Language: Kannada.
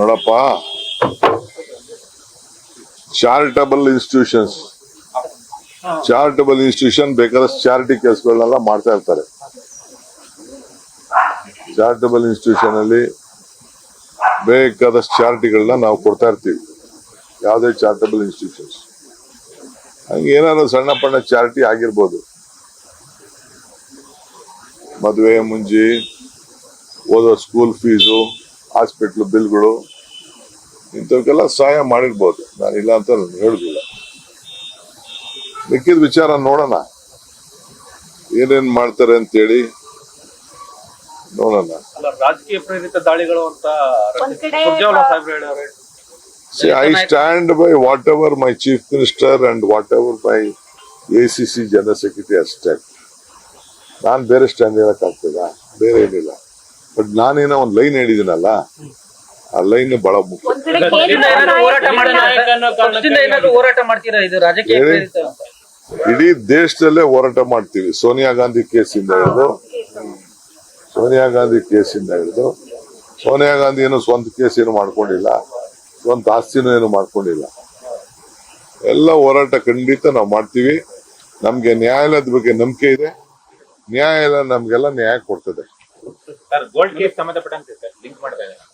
ನೋಡಪ್ಪ. ಚಾರಿಟಬಲ್ ಇನ್ಸ್ಟಿಟ್ಯೂಷನ್ಸ್ ಚಾರಿಟಬಲ್ ಇನ್ಸ್ಟಿಟ್ಯೂಷನ್ ಬೇಕಾದಷ್ಟು ಚಾರಿಟಿ ಕೆಲಸಗಳನ್ನೆಲ್ಲ ಮಾಡ್ತಾ ಇರ್ತಾರೆ. ಚಾರಿಟಬಲ್ ಇನ್ಸ್ಟಿಟ್ಯೂಷನ್ ಅಲ್ಲಿ ಬೇಕಾದಷ್ಟು ಚಾರಿಟಿಗಳನ್ನ ನಾವು ಕೊಡ್ತಾ ಇರ್ತೀವಿ. ಯಾವುದೇ ಚಾರಿಟಬಲ್ ಇನ್ಸ್ಟಿಟ್ಯೂಷನ್ಸ್ ಹಂಗೆ ಏನಾದ್ರು ಸಣ್ಣ ಪಣ್ಣ ಚಾರಿಟಿ ಆಗಿರ್ಬೋದು. ಮದುವೆ, ಮುಂಜಿ, ಓದೋ ಸ್ಕೂಲ್ ಫೀಸು ಹಾಸ್ಪಿಟ್ಲ್ ಬಿಲ್ಗಳು ಇಂಥವಕ್ಕೆಲ್ಲ ಸಹಾಯ ಮಾಡಿರ್ಬೋದು. ನಾನು ಇಲ್ಲ ಅಂತ ಹೇಳುದಿಲ್ಲ. ಮಿಕ್ಕಿದ ವಿಚಾರ ನೋಡೋಣ. ಏನೇನ್ ಮಾಡ್ತಾರೆ ಅಂತೇಳಿ ನೋಡೋಣ. ಅಲ್ಲ ರಾಜಕೀಯ ಪ್ರೇರಿತ ದಾಳಿಗಳು ಅಂತ I stand by whatever my chief minister and whatever my A C C general secretary ಅಷ್ಟೇ ನಾನು ಬೇರೆ ಸ್ಟ್ಯಾಂಡ್ ಹೇಳಕ್ ಆಗ್ತದ? ಬೇರೆ ಏನಿಲ್ಲ. ಬಟ್ ನಾನೇನೋ ಒಂದ್ ಲೈನ್ ಹೇಳಿದಿನಲ್ಲ ಆ ಲೈನ್ ಬಹಳ ಮುಖ್ಯ. ಹೋರಾಟ ಮಾಡ್ತೀರಾ ಇದು ರಾಜಕೀಯ. ಪ್ರೇರಿತ ಅಂತ? ಇಡೀ ದೇಶದಲ್ಲೇ ಹೋರಾಟ ಮಾಡ್ತೀವಿ. ಸೋನಿಯಾ ಗಾಂಧಿ ಕೇಸಿಂದ ಹಿಡಿದು ಸೋನಿಯಾ ಗಾಂಧಿ ಕೇಸಿಂದ ಹಿಡಿದು ಸೋನಿಯಾ ಗಾಂಧಿ ಏನು ಸ್ವಂತ ಕೇಸ್ ಏನು ಮಾಡ್ಕೊಂಡಿಲ್ಲ ಸ್ವಂತ ಆಸ್ತಿನೂ ಏನು ಮಾಡ್ಕೊಂಡಿಲ್ಲ. ಎಲ್ಲ ಹೋರಾಟ ಖಂಡಿತ ನಾವು ಮಾಡ್ತೀವಿ. ನಮ್ಗೆ ನ್ಯಾಯಾಲಯದ ಬಗ್ಗೆ ನಂಬಿಕೆ ಇದೆ. ನ್ಯಾಯಾಲಯ ನಮ್ಗೆಲ್ಲ ನ್ಯಾಯ ಕೊಡ್ತದೆ. ಸರ್ ಗೋಲ್ಡ್ ಕೇಸ್ ಸಂಬಂಧಪಟ್ಟಂತೆ ಸರ್ ಲಿಂಕ್ ಮಾಡ್ತಾ ಇದ್ದಾರೆ